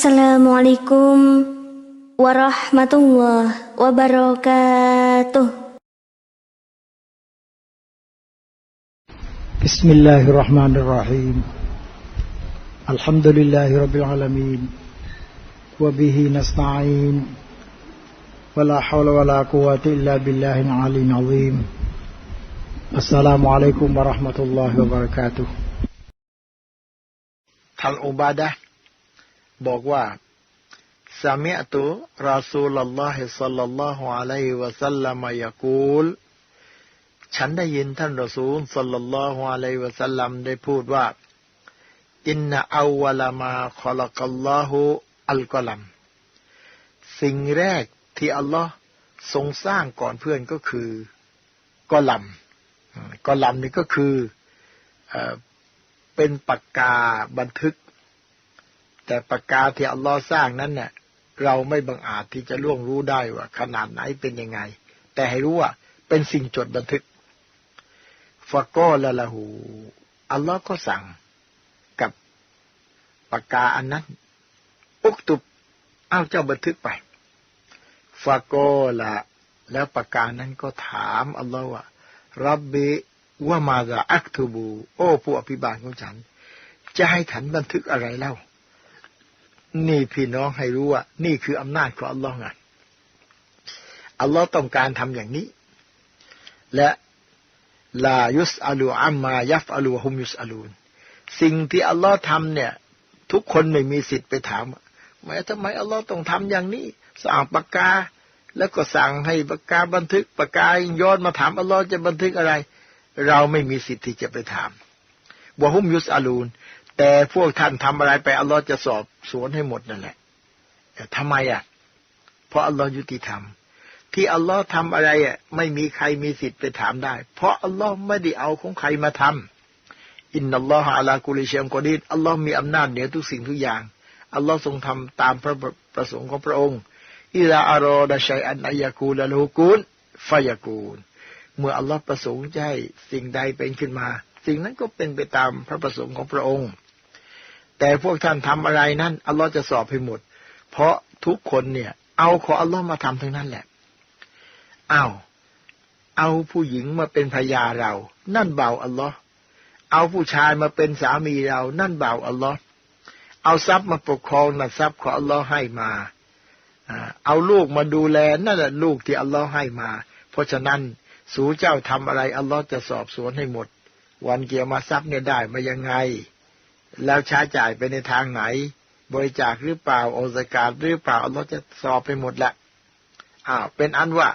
Assalamualaikum warahmatullahi wabarakatuh. Bismillahirrahmanirrahim. Alhamdulillahi rabbil alamin. Wa bihi nasta'in. Wala hawla wala quwwata illa billahil aliyyil azim. Assalamualaikum warahmatullahi wabarakatuh. Hal ubadah บอกว่าสามิอตุรอซูลลอฮิสัลลัลลอฮุอะลัยฮิวะสัลลัมยะกูล ฉันได้ยินท่านรอซูลสัลลัลลอฮุอะลัยฮิวะสัลลัมได้พูดว่า อินนะอาวะลามาขลักัลลอฮุอัลกอลัม สิ่งแรกที่อัลลอฮ์ทรงสร้างก่อนเพื่อนก็คือกอลัมกอลัมนี่ก็คือเป็นปากกาบันทึก แต่ปากกาที่อัลลอฮ์สร้างนั้นเนี่ยเราไม่บังอาจที่จะล่วงรู้ได้ว่า ขนาดไหนเป็นยังไง แต่ให้รู้ว่าเป็นสิ่งจดบันทึกฟะกอละละหู อัลลอฮ์ก็สั่งกับปากกาอันนั้น อุกตุบเอาเจ้าบันทึกไปฟะกอละแล้วปากกานั้นก็ถามอัลลอฮ์ว่ารับบิว่ามาซาอักทูบู โอ้ผู้อภิบาลของฉัน จะให้ฉันบันทึกอะไรเล่า นี่พี่น้องให้รู้ว่า นี่คืออำนาจของอัลลอฮ์ไงอัลลอฮ์ต้องการทำอย่างนี้ และลายุสอาลูอัมมายัฟอาลูฮุมยุสอาลูนสิ่งที่อัลลอฮ์ทำเนี่ย ทุกคนไม่มีสิทธิ์ไปถามแม้ทำไมอัลลอฮ์ต้องทำอย่างนี้สั่งปากกา แล้วก็สั่งให้ปากกาบันทึกปากกาย้อนมาถามอัลลอฮ์จะบันทึกอะไร เราไม่มีสิทธิ์ที่จะไปถามวะฮุมยุสอาลูนแต่พวกท่านทำอะไรไปอัลลอฮ์จะสอบ สวนให้หมดนั่นแหละแต่ทำไมอะ เพราะอัลลอฮ์ยุติธรรม ที่อัลลอฮ์ทำอะไรอะ ไม่มีใครมีสิทธิ์ไปถามได้ เพราะอัลลอฮ์ไม่ได้เอาของใครมาทำอินนัลลอฮฺอาลากุลิเชมกอดีอัลลอฮ์มีอำนาจเหนือทุกสิ่งทุกอย่าง อัลลอฮ์ทรงทำตามพระประสงค์ของพระองค์อิลาอารอดะชัยอันอายากูลลูกูลฟายากูล เมื่ออัลลอฮ์ประสงค์จะให้สิ่งใดเป็นขึ้นมา สิ่งนั้นก็เป็นไปตามพระประสงค์ของพระองค์ แต่พวกท่านทำอะไรนั้นอัลลอฮ์จะสอบให้หมด เพราะทุกคนเนี่ย เอาของอัลลอฮ์มาทำทั้งนั้นแหละเอาเอาผู้หญิงมาเป็นภรรยาเรา นั่นเบาอัลลอฮ์เอาผู้ชายมาเป็นสามีเรา นั่นเบาอัลลอฮ์เอาทรัพย์มาปกครองนั่นทรัพย์ของอัลลอฮ์ให้มาเอาลูกมาดูแลนั่นแหละลูกที่อัลลอฮ์ให้มา เพราะฉะนั้นสูเจ้าทำอะไรอัลลอฮ์จะสอบสวนให้หมด วันเกียรมาทรัพย์เนี่ยได้มายังไง แล้วใช้จ่ายไปในทางไหน บริจาคหรือเปล่าโอสกาดหรือเปล่าอัลลอฮ์จะสอบไปหมดแหละอ้าวเป็นอันว่า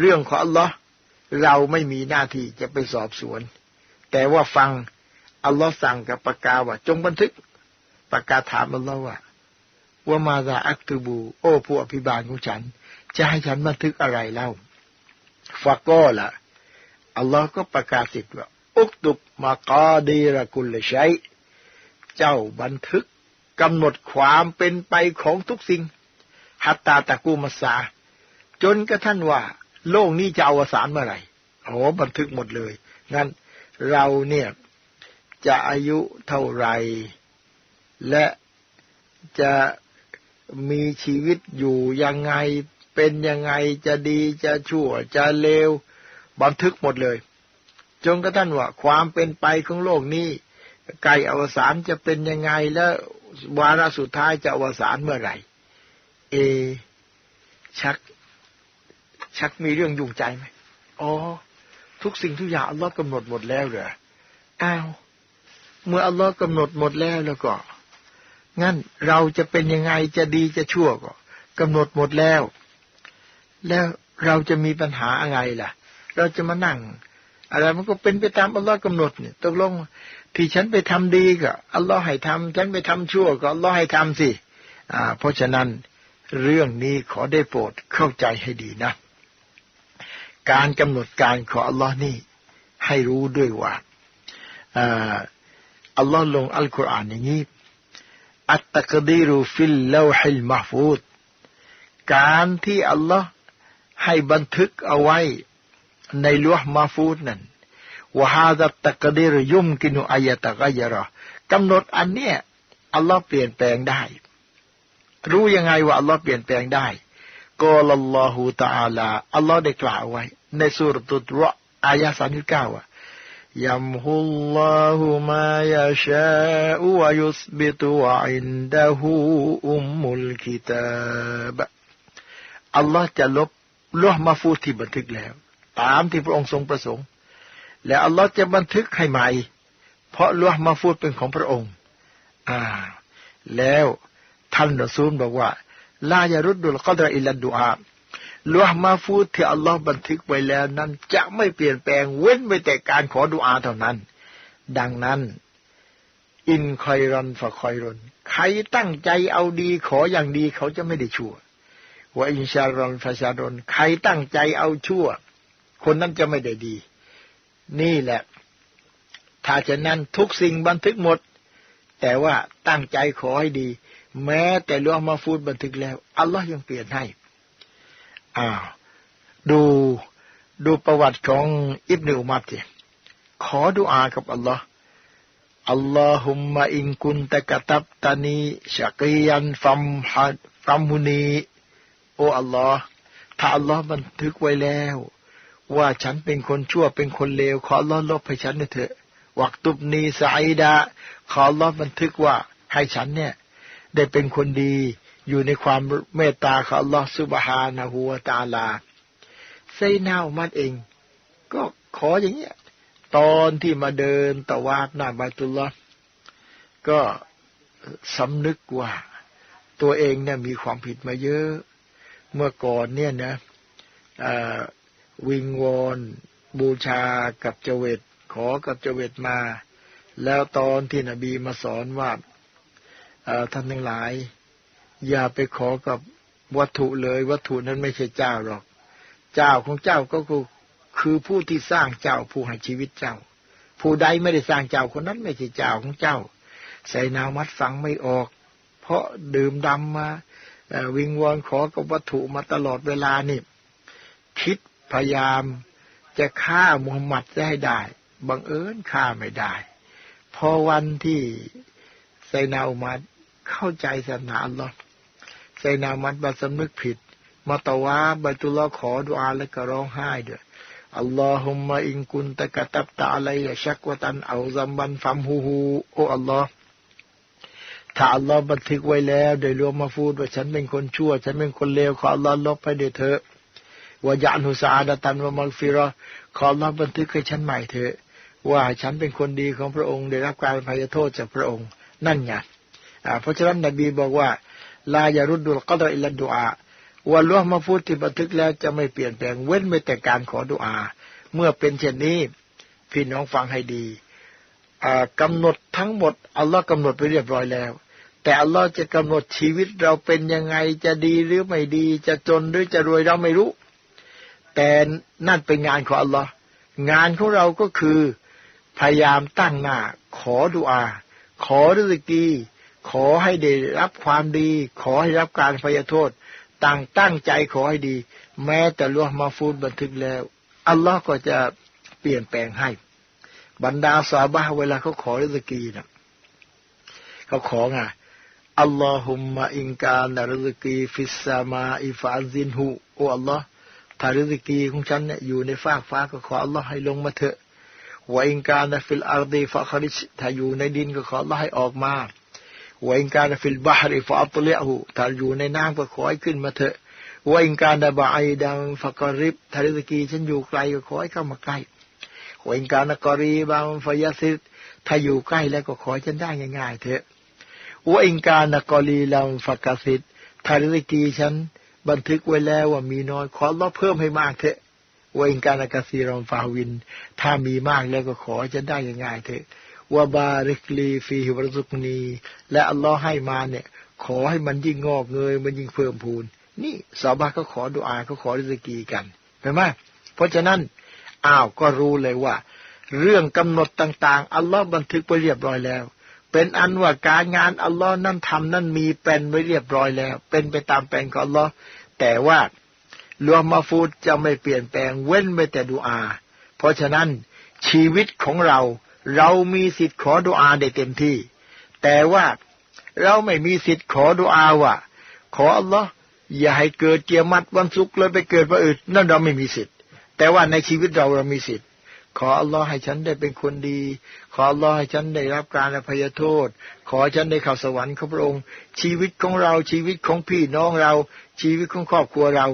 เรื่องของอัลลอฮ์เราไม่มีหน้าที่จะไปสอบสวน แต่ว่าฟังอัลลอฮ์สั่งกับปากกาว่า จงบันทึกปากกาถามอัลลอฮ์ว่าว่ามาซาอักตูบู โอ้ผู้อภิบาลของฉัน จะให้ฉันบันทึกอะไรเล่าฟาก็ละอัลลอฮ์ก็ประกาศสิทธิ์ว่า อุกตุบมากอดีระกุลชัย เจ้าบันทึกกำหนดความเป็นไปของทุกสิ่งฮัตตาตะกูมาสา จนกระทั่งว่า โลกนี้จะอวสานเมื่อไหร่โอ้บันทึกหมดเลย งั้นเราเนี่ยจะอายุเท่าไหร่ และจะมีชีวิตอยู่ยังไง เป็นยังไง จะดี จะชั่ว จะเลว บันทึกหมดเลย จนกระทั่งว่า ความเป็นไปของโลกนี้ ไกลอวสานจะเป็นยังไงแล้ววาระสุดท้ายจะอวสานเมื่อไหร่ เอ ชัก ชักมีเรื่องยุ่งใจไหมอ๋อ ทุกสิ่งทุกอย่างอัลลอฮ์กำหนดหมดแล้วเหรออ้าวเมื่ออัลลอฮ์กำหนดหมดแล้วแล้วก็งั้นเราจะเป็นยังไงจะดีจะชั่วก็กำหนดหมดแล้ว แล้วเราจะมีปัญหาอะไรล่ะ เราจะมานั่ง อะไรมันก็เป็นไปตามอัลลอฮ์กำหนดเนี่ยตกลงที่ฉันไปทำดีก็อัลลอฮ์ให้ทำฉันไปทำชั่วก็อัลลอฮ์ให้ทำสิอ่า เพราะฉะนั้นเรื่องนี้ขอได้โปรดเข้าใจให้ดีนะ การกำหนดการของอัลลอฮ์นี่ให้รู้ด้วยว่าอัลลอฮ์ลงอัลกุรอานอย่างนี้อัตตะกดีรุฟิลลาฮิลมาฟูดการที่อัลลอฮ์ให้บันทึกเอาไว้ ในลวห์มาฟูดนั้นว่าฮาดัตตะกดีรยุมกินุอายะตะกายระกำหนดอันเนี้ยอัลลอฮ์เปลี่ยนแปลงได้ รู้ยังไงว่าอัลลอฮ์เปลี่ยนแปลงได้กอลัลลอฮูตะอาลาอัลลอฮ์ได้กล่าวไว้ ในสุรตุตรอายะสามสิบเก้าอะยัมฮุลลอฮุมายาชาอุวยุสบิตุวะอินดะฮูอุมมุลกิตาบอัลลอฮ์จะลบลวมาฟูที่บันทึกแล้ว ตามที่พระองค์ทรงประสงค์ และอัลลอฮ์จะบันทึกให้ใหม่ เพราะลวมาฟูดเป็นของพระองค์ อ่า แล้วท่านรอซูลบอกว่าลายารุดดุลกอดรอิลันดูอาลวมาฟูดที่อัลลอฮ์บันทึกไว้แล้วนั้นจะไม่เปลี่ยนแปลงเว้นไว้แต่การขอดุอาเท่านั้น ดังนั้น อินคอยรอนฝะคอยรอนใครตั้งใจเอาดีขออย่างดีเขาจะไม่ได้ชั่วว่าอินชารอนฟาชารอนใครตั้งใจเอาชั่ว คนนั้นจะไม่ได้ดี นี่แหละ ถ้าจะนั้นทุกสิ่งบันทึกหมด แต่ว่าตั้งใจขอให้ดี แม้แต่ลวงมาฟูดบันทึกแล้ว อัลลอฮ์ยังเปลี่ยนให้ อ้าว ดูดูประวัติของอิบนุอุมัดสิขอดุอากับอัลลอฮ์อัลลอฮุมมะอินกุนตะกะตับตานีชักียันฟัมฮัดฟัมฮุนี โอ้อัลลอฮ์ถ้าอัลลอฮ์บันทึกไว้แล้ว ว่าฉันเป็นคนชั่วเป็นคนเลว ขอลอฮ์ลบให้ฉันเถอะ วักตุบนีสายดา ขอลอฮ์บันทึกว่าให้ฉันเนี่ย ได้เป็นคนดีอยู่ในความเมตตาของอัลอสุบฮานะฮูวตาลาไซนาอุมัดเอง ก็ขออย่างเงี้ย ตอนที่มาเดินตะวาดหน้าบาตุลลอก็สำนึกว่า ตัวเองเนี่ยมีความผิดมาเยอะ เมื่อก่อนเนี่ยนะ วิงวอน บูชากับเจเวตขอกับเจเวตมา แล้วตอนที่นบีมาสอนว่าท่านทั้งหลาย อย่าไปขอกับวัตถุเลยวัตถุนั้นไม่ใช่เจ้าหรอก เจ้าของเจ้าก็คือคือผู้ที่สร้างเจ้าผู้ให้ชีวิตเจ้า ผู้ใดไม่ได้สร้างเจ้าคนนั้นไม่ใช่เจ้าของเจ้า ใส่นามัดฟังไม่ออก เพราะดื่มดำมาวิงวอนขอกับวัตถุมาตลอดเวลานี่คิด พยายามจะฆ่ามุฮัมหมัดได้ได้ บังเอิญฆ่าไม่ได้ พอวันที่ไซนาอุมัดเข้าใจศาสนาอัลลอฮ์ไซนาอุมัดบาสำนึกผิดมาตวาบัตุลลอขอดุอาและก็ร้องไห้เด้ออัลลอฮุมะอินกุนตะกะตับตะอะไรชักวตันเอาซัมบันฟัมฮูฮูโออัลลอฮ์ถ้าอัลลอฮ์บันทึกไว้แล้วโดยรวมมาพูดว่าฉันเป็นคนชั่ว ฉันเป็นคนเลวขออัลลอฮ์ลบไปเดเถอะ ว่าญาณุสาดตันวมัลฟิรอขออัลลอฮ์บันทึกให้ฉันใหม่เถอะ ว่าฉันเป็นคนดีของพระองค์ได้รับการพยโทษจากพระองค์ นั่นไงเพราะฉะนั้นนบีบอกว่า ลายารุดดุลกอดอิลดุอาว่าลวงมาพูดที่บันทึกแล้วจะไม่เปลี่ยนแปลงเว้นไม่แต่การขอดุอา เมื่อเป็นเช่นนี้พี่น้องฟังให้ดีกำหนดทั้งหมดอัลลอฮ์กำหนดไปเรียบร้อยแล้ว แต่อัลลอฮ์จะกำหนดชีวิตเราเป็นยังไงจะดีหรือไม่ดี จะจนหรือจะรวยเราไม่รู้ แต่นั่นเป็นงานของอัลลอฮ์งานของเราก็คือ พยายามตั้งหน้า ขอดุอา ขอริสกี ขอให้ได้รับความดี ขอให้รับการพยโทษ ต่างตั้งใจขอให้ดี แม้แต่ลวมาฟูดบันทึกแล้ว อัลลอฮ์ก็จะเปลี่ยนแปลงให้ บรรดาสาบะเวลาเขาขอริสกีนะเขาขอไงอัลลอฮุมมะอิงการริสกีฟิสซามาอิฟานซินหูโออัลลอฮ์ ถ้าริสกีของฉันเนี่ยอยู่ในฟากฟ้าก็ขออัลลอฮ์ให้ลงมาเถอะวอิงการในฟิลอาร์ดีฟะคาริชถ้าอยู่ในดินก็ขออัลลอฮ์ให้ออกมาวอิงการในฟิลบาฮริฟะอัตเลหูถ้าอยู่ในน้ำก็ขอให้ขึ้นมาเถอะวอิงการดาบะไอดังฟะกริบทาริสกีฉันอยู่ไกลก็ขอให้เข้ามาใกล้วอิงการนกอรีบางฟยาซิดถ้าอยู่ใกล้แล้วก็ขอฉันได้ง่ายๆเถอะวอิงการนกอรีลังฟะกาซิดทาริสกีฉัน บันทึกไว้แล้วว่ามีน้อยขอลดเพิ่มให้มากเถอะว่าอิงการกาซีรอมฟาวิน ถ้ามีมากแล้วก็ขอจะได้ง่ายๆเถอะว่าบาริกลีฟีฮิวรสุกนี และอัลลอฮ์ให้มาเนี่ย ขอให้มันยิ่งงอกเงย มันยิ่งเพิ่มพูน นี่สาวบาก็ขอดุอาเขาขอริสกีกันเห็นไหมเพราะฉะนั้นอ้าวก็รู้เลยว่า เรื่องกำหนดต่าง ๆ อัลลอฮ์บันทึกไปเรียบร้อยแล้ว เป็นอันว่าการงานอัลลอฮ์นั่นทำนั่นมีเป็นไว้เรียบร้อยแล้ว เป็นไปตามแปลนของอัลลอฮ์แต่ว่าลวมาฟูดจะไม่เปลี่ยนแปลงเว้นไม่แต่ดูอา เพราะฉะนั้นชีวิตของเรา เรามีสิทธิ์ขอดุอาได้เต็มที่ แต่ว่าเราไม่มีสิทธิ์ขอดุอาว่า ขออัลลอฮ์อย่าให้เกิดเกียรมัดวันศุกร์เลยไปเกิดวันอื่นนั่นเราไม่มีสิทธิ์ แต่ว่าในชีวิตเราเรามีสิทธิ์ ขออัลลอฮ์ให้ฉันได้เป็นคนดี ขออัลลอฮ์ให้ฉันได้รับการอภัยโทษ ขอฉันได้เข้าสวรรค์ของพระองค์ ชีวิตของเราชีวิตของพี่น้องเรา ชีวิตของครอบครัวเรา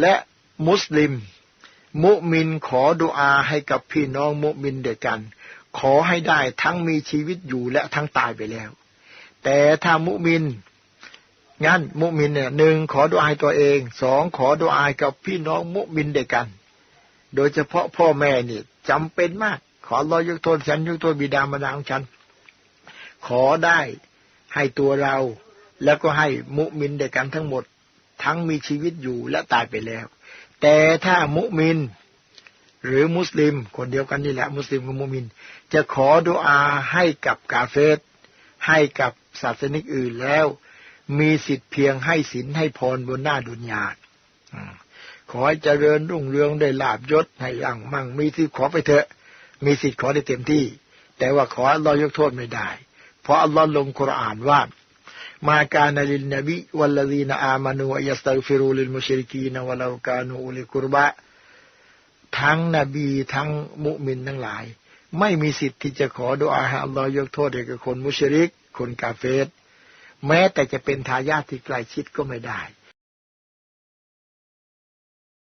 และมุสลิม มุมินขอดุอาให้กับพี่น้องมุมินเดียวกัน ขอให้ได้ทั้งมีชีวิตอยู่และทั้งตายไปแล้ว แต่ถ้ามุมินงั้นมุมินเนี่ยหนึ่งขอดุอาให้ตัวเองสองขอดุอาให้กับพี่น้องมุมินเดียวกัน โดยเฉพาะพ่อแม่นี่ จำเป็นมาก ขอรอยกโทษฉันยกโทษบิดามารดาของฉัน ขอได้ให้ตัวเราแล้วก็ให้มุมินเดียวกันทั้งหมด ทั้งมีชีวิตอยู่และตายไปแล้ว แต่ถ้ามุมิน หรือมุสลิม คนเดียวกันนี่แหละ มุสลิมกับมุมิน จะขอดุอาให้กับกาเฟสให้กับศาสนิกอื่นแล้ว มีสิทธิ์เพียงให้ศีลให้พรบนหน้าดุนยาอืม ขอให้เจริญรุ่งเรืองได้ลาบยศให้ยั่งมั่งมีสิทธิ์ขอไปเถอะ มีสิทธิ์ขอได้เต็มที่ แต่ว่าขออัลลอฮ์ยกโทษไม่ได้ เพราะอัลลอฮ์ลงคุรอานว่า มาการนลินนบีวัลลดีนอามานูอัยสตักฟิรูลิลมุชริกีนวะลากานูอุลิกุรบะทั้งนบีทั้งมุมินทั้งหลาย ไม่มีสิทธิ์ที่จะขอดุอาให้อัลลอฮ์ยกโทษให้กับคนมุชริก คนกาเฟรแม้แต่จะเป็นทายาทที่ใกล้ชิดก็ไม่ได้